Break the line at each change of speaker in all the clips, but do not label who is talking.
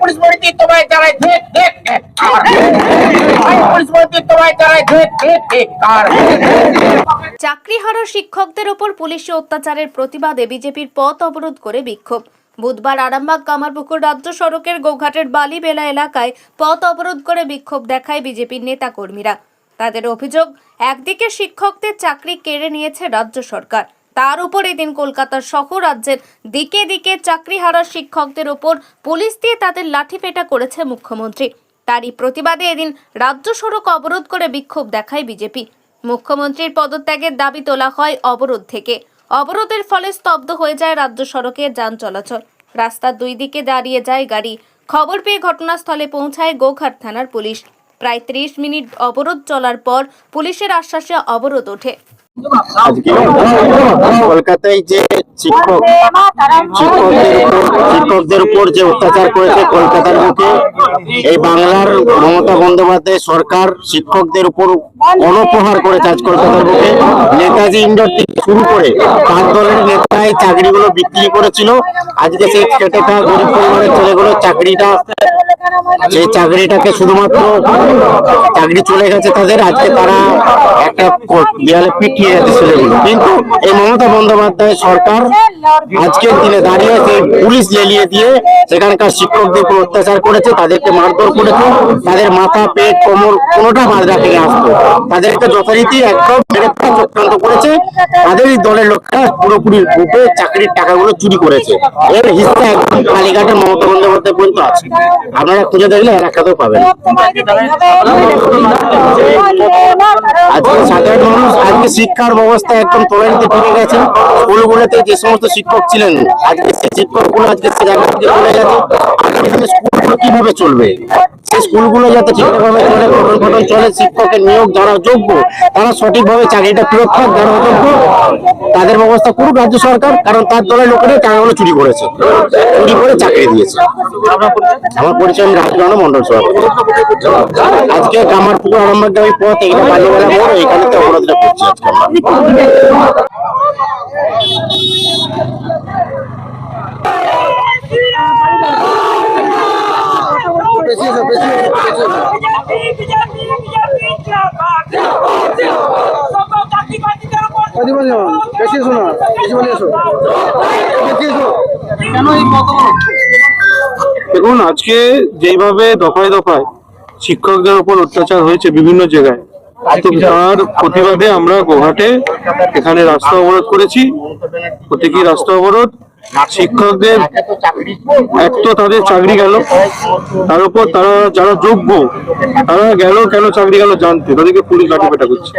Police তোমায় দেখ police
শিক্ষকদের ওপর অত্যাচারের প্রতিবাদে বিজেপির পথ অবরোধ করে বিক্ষোভ। বুধবার আরামবাগ কামারপুকুর রাজ্য সড়কের গোঘাটের বালিবেলা এলাকায় পথ অবরোধ করে বিক্ষোভ দেখায় বিজেপির নেতাকর্মীরা। তাদের অভিযোগ, একদিকে শিক্ষকদের চাকরি কেড়ে নিয়েছে রাজ্য সরকার তার উপর এদিন কলকাতার সহ রাজ্যের দিকে দিকে চাকরি চাকরিহারা শিক্ষকদের ওপর পুলিশ দিয়ে তাদের লাঠিপেটা করেছে মুখ্যমন্ত্রী। তারই প্রতিবাদে এদিন রাজ্য সড়ক অবরোধ করে বিক্ষোভ দেখায় বিজেপি। মুখ্যমন্ত্রীর পদত্যাগের দাবি তোলা হয় অবরোধ থেকে। অবরোধের ফলে স্তব্ধ হয়ে যায় রাজ্য সড়কের যান চলাচল। রাস্তার দুই দিকে দাঁড়িয়ে যায় গাড়ি। খবর পেয়ে ঘটনাস্থলে পৌঁছায় গোঘাট থানার পুলিশ। প্রায় ত্রিশ মিনিট অবরোধ চলার পর পুলিশের আশ্বাসে অবরোধ ওঠে।
কলকাতায় যে শিক্ষক শিক্ষকদের উপর যে অত্যাচার করেছে কলকাতার মুখে এই বাংলার মমতা বন্দ্যোপাধ্যায় সরকার শিক্ষকদের উপর গণপ্রহার করেছে আজ কলকাতার বুকে নেতাজি ইন্ডোর থেকে শুরু করে পাঁচ দলের নেতাই চাকরিগুলো বিক্রি করেছিল। আজকে সেই খেটে খাওয়া গরিব পরিবারের ছেলেগুলো চাকরিটা সেই চাকরিটাকে শুধুমাত্র চাকরি চলে গেছে তাদের। আজকে তারা একটা দেয়ালে পিটিয়ে যাচ্ছে ছেলেগুলো। কিন্তু এই মমতা বন্দ্যোপাধ্যায় সরকার আজকের দিনে দাঁড়িয়ে সেই পুলিশ জ্বালিয়ে দিয়ে সেখানকার শিক্ষকদের উপর অত্যাচার করেছে, তাদেরকে মারধর করেছে, তাদের মাথা, পেট, কোমর কোনোটা বাদ রাখে আসতো। তাদেরকে যথারীতি একদম তাদেরই দলের লোকরা পুরোপুরি রূপে চাকরির টাকাগুলো চুরি করেছে। মমতা আপনারা খুঁজে দেখলে পাবেন। আজকে সাধারণ মানুষ, আজকে শিক্ষার ব্যবস্থা একদম তলানিতে ঢুকে গেছে। স্কুলগুলোতে যে সমস্ত শিক্ষক ছিলেন, আজকে সেই শিক্ষকগুলো আজকে সে জায়গা থেকে গেছে। আগামী স্কুলগুলো কীভাবে চলবে? সেই স্কুলগুলো যাতে ঠিকঠাকভাবে চলে পঠন চলে, শিক্ষকের নিয়োগ যারা যোগ্য, তারা সঠিকভাবে চাকরিটা ফেরত পাক যারা তাদের ব্যবস্থা করুক রাজ্য সরকার, কারণ তার দলের লোকেরা টাকাগুলো চুরি করেছে। চুরি করে চাকরি দিয়েছে। আমার পরিচয় আমি রাজগ্রাম মন্ডল সভাপতি। আজকে কামারপুকুর আরামবাগগামী পথ, এখানে বালিবেলা মোড় এখানে তো অবরোধটা করছি আজকে
শোনো বলে এসো এসো
দেখুন আজকে যেইভাবে দফায় দফায় শিক্ষকদের উপর অত্যাচার হয়েছে বিভিন্ন জায়গায় তার প্রতিবাদে আমরা গোঘাটে এখানে রাস্তা অবরোধ করেছি। প্রতীকী রাস্তা অবরোধ শিক্ষকদের এক তো তাদের চাকরি গেল, তার উপর তারা যারা যোগ্য, তারা গেল কেন চাকরি গেল জানতে, তাদেরকে পুলিশ লাঠিপেটা করছে।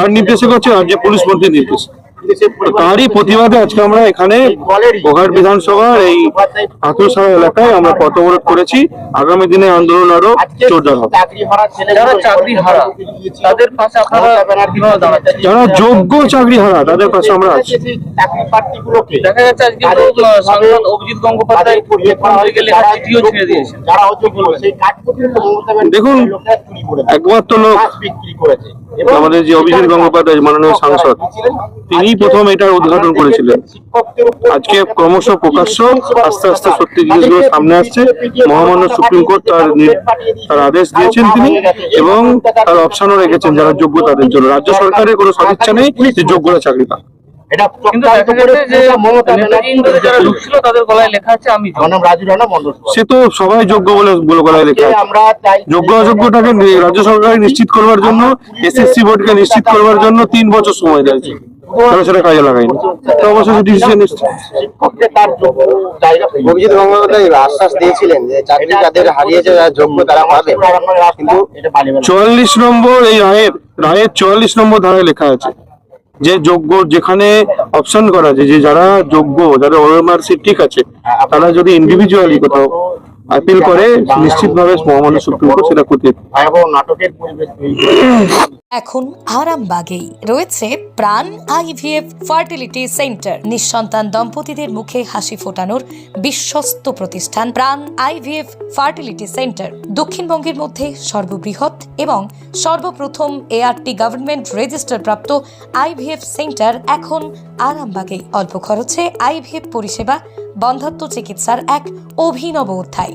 আর নির্দেশে করছে রাজ্যের পুলিশ মন্ত্রীর নির্দেশ তারই প্রতিবাদে আজকে আমরা এখানে গোঘাট বিধানসভার এই আতুরসারা এলাকায় আমরা পথ অবরোধ করেছি। আগামী দিনে আন্দোলন আরও জোরদার হবে।
যারা
যোগ্য চাকরি হারা তাদের পাশে আমরা আছি।
দেখা যাচ্ছে আজকে অভিজিৎ গঙ্গোপাধ্যায়
দেখুন, একমাত্র লোক
বিক্রি করেছে।
আমাদের যে অভিজিৎ গঙ্গোপাধ্যায় মাননীয় সাংসদ তিনি প্রথম এটার উদ্ঘাটন করেছিলেন। আজকে ক্রমশ প্রকাশ্য আস্তে আস্তে সত্যি জিনিসগুলো সামনে আসছে। মহামান্য সুপ্রিম কোর্ট তার তার আদেশ দিয়েছেন তিনি এবং তার অপশনও রেখেছেন যারা যোগ্য তাদের জন্য। রাজ্য সরকারের কোনো সদিচ্ছা নেই যে যোগ্যরা চাকরি পাক।
এটা তাদের গলায় লেখা আছে আমি রাজু রানা মন্ডল
সে তো সবাই যোগ্য বলে বলে গলায় লেখা
আমরা
যোগ্য অযোগ্যটাকে রাজ্য সরকার নিশ্চিত করবার জন্য এসএসসি বোর্ডকে নিশ্চিত করবার জন্য তিন বছর সময় দিয়েছে তারা সেটা কাজে লাগায়নি। তো ডিসিশন
অভিজিৎ গঙ্গোপাধ্যায় আশ্বাস দিয়েছিলেন যে চাকরি যাদের হারিয়েছে যারা যোগ্য তারা পাবে।
কিন্তু
চুয়াল্লিশ নম্বর এই রায়ের রায়ের চুয়াল্লিশ নম্বর ধারায় লেখা আছে। যে যোগ্য যেখানে অপশন করা আছে যে যারা যোগ্য যাদের ওএমআর সিট ঠিক আছে তারা যদি ইন্ডিভিজুয়ালি কোথাও আপিল করে নিশ্চিতভাবে মহামান্য সুপ্রিম কোর্ট সেটা করতে
ভয়াবহ নাটকের পরিবেশ
এখন আরামবাগেই রয়েছে প্রাণ আইভিএফ ফার্টিলিটি সেন্টার। নিঃসন্তান দম্পতিদের মুখে হাসি ফোটানোর বিশ্বস্ত প্রতিষ্ঠান প্রাণ আইভিএফ ফার্টিলিটি সেন্টার। দক্ষিণবঙ্গের মধ্যে সর্ববৃহৎ এবং সর্বপ্রথম এআরটি গভর্নমেন্ট রেজিস্টার প্রাপ্ত আইভিএফ সেন্টার এখন আরামবাগেই। অল্প খরচে আইভিএফ পরিষেবা বন্ধাত্ম চিকিৎসার এক অভিনব অধ্যায়।